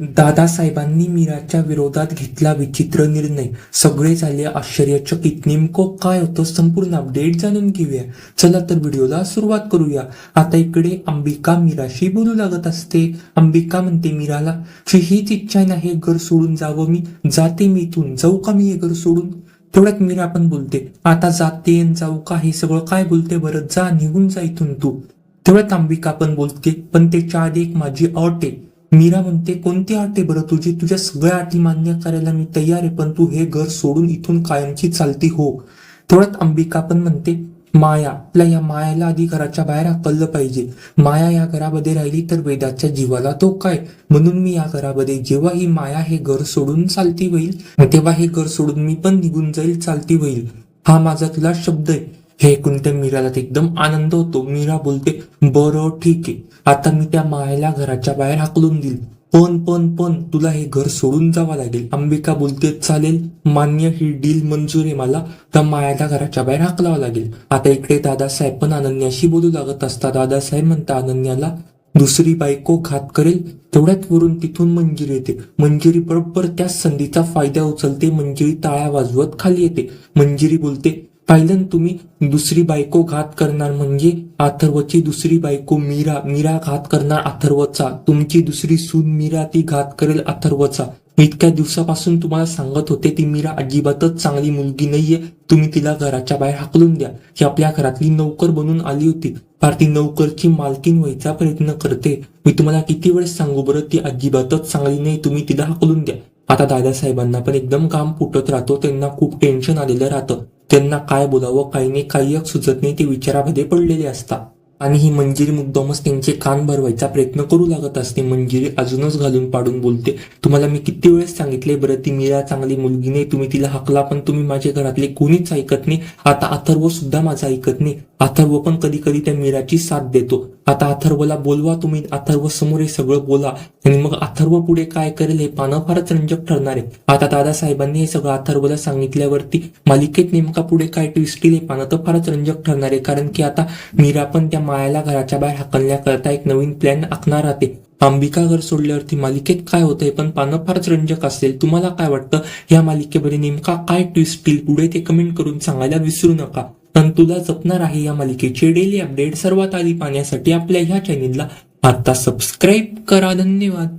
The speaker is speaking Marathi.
दादासाहेबांनी मीराच्या विरोधात घेतला विचित्र निर्णय. सगळे झाले आश्चर्यचकित. नेमकं काय होतं संपूर्ण अपडेट जाणून घेऊया. चला तर व्हिडिओला सुरुवात करूया. आता इकडे अंबिका मीराशी बोलू लागत असते. अंबिका म्हणते मीराला की हीच इच्छा नाही घर सोडून जावं मी. जाते मी इथून. जाऊ का मी हे घर सोडून? तेवढ्यात मीरा पण बोलते आता जाते जाऊ का? हे सगळं काय बोलते? बरं जा निघून जा इथून तू. तेवढ्यात अंबिका पण बोलते पण त्याच्या आधी एक माझी अट आहे. मीरा म्हणते कोणती अट बरं? तुझी तुझ्या सगळ्या अटी मान्य करायला मी तयार आहे पण तू हे घर सोडून इथून कायमची चालती हो. थोड्यात अंबिका पण म्हणते माया आपल्या या मायाला आधी घराच्या बाहेर हाकललं पाहिजे. माया या घरामध्ये राहिली तर वेदाच्या जीवाला तो काय? म्हणून मी या घरामध्ये जेव्हा ही माया हे घर सोडून चालती होईल तेव्हा हे घर सोडून मी पण निघून जाईल चालती होईल. हा माझा तुला शब्द आहे. हे ऐकून त्या मीराला एकदम आनंद होतो. मीरा बोलते बरं ठीक आहे. आता मी त्या मायाला घराच्या बाहेर हाकलून देईल. पण पण पण तुला हे घर सोडून जावं लागेल. अंबिका बोलते चालेल मान्य ही डील मंजूर आहे मला. त्या मायाला घराच्या बाहेर हाकलावं लागेल. आता इकडे दादासाहेब पण अनन्याशी बोलू लागत असता दादासाहेब म्हणता अनन्याला दुसरी बायको घात करेल. तेवढ्यात वरून तिथून मंजिरी येते. मंजिरी बरोबर त्या संधीचा फायदा उचलते. मंजिरी टाळ्या वाजवत खाली येते. मंजिरी बोलते पाहिलं तुम्ही दुसरी बायको घात करणार म्हणजे अथर्वची दुसरी बायको मीरा मीरा घात करणार अथर्वचा तुमची दुसरी सून मीरा ती घात करेल अथर्वचा इतक्या दिवसापासून तुम्हाला सांगत होते ती मीरा अजिबातच चांगली मुलगी नाहीये. तुम्ही तिला घराच्या बाहेर हाकलून द्या. ही आपल्या घरातली नोकर बनून आली होती. फार ती नौकरची मालकीन व्हायचा प्रयत्न करते. मी तुम्हाला किती वेळेस सांगू बरं ती अजिबातच चांगली नाही तुम्ही तिला हाकलून द्या. आता दादासाहेबांना पण एकदम काम फुटत राहतो त्यांना खूप टेन्शन आलेलं राहतं. त्यांना काय बोलावं काही नाही काही एक सुचत नाही ते विचारामध्ये पडलेले असतात. आणि ही मंजिरी मुद्दामच त्यांचे कान भरवायचा प्रयत्न करू लागत असते. मंजिरी अजूनच घालून पाडून बोलते तुम्हाला मी किती वेळेस सांगितले बरं ती मीरा चांगली मुलगी नाही तुम्ही तिला हाकला पण तुम्ही माझ्या घरातले कोणीच ऐकत नाही. आता अथर्व सुद्धा माझा ऐकत नाही. अथर्व पण कधी कधी त्या मीराची साथ देतो. आता अथर्वला बोलवा तुम्ही अथर्व समोर हे सगळं बोला. आणि मग अथर्व पुढे काय करेल हे पानं फारच रंजक ठरणार आहे. आता दादासाहेबांनी हे सगळं अथर्वला सांगितल्यावरती मालिकेत नेमका पुढे काय ट्विस्ट येईल हे पानं तर फारच रंजक ठरणार आहे. कारण की आता मीरा पण त्या मायाला घराच्या बाहेर हाकलण्याकरता एक नवीन प्लॅन आखणार राहते अंबिका घर सोडल्यावरती मालिकेत काय होतंय पण पानं फारच रंजक असेल तुम्हाला काय वाटतं? या मालिकेमध्ये नेमका काय ट्विस्ट येईल? पुढे ते कमेंट करून सांगायला विसरू नका. पण तुला जपणार आहे या मालिकेचे डेली अपडेट सर्वात आधी पाहण्यासाठी आपल्या ह्या चॅनेलला आता सबस्क्राईब करा. धन्यवाद.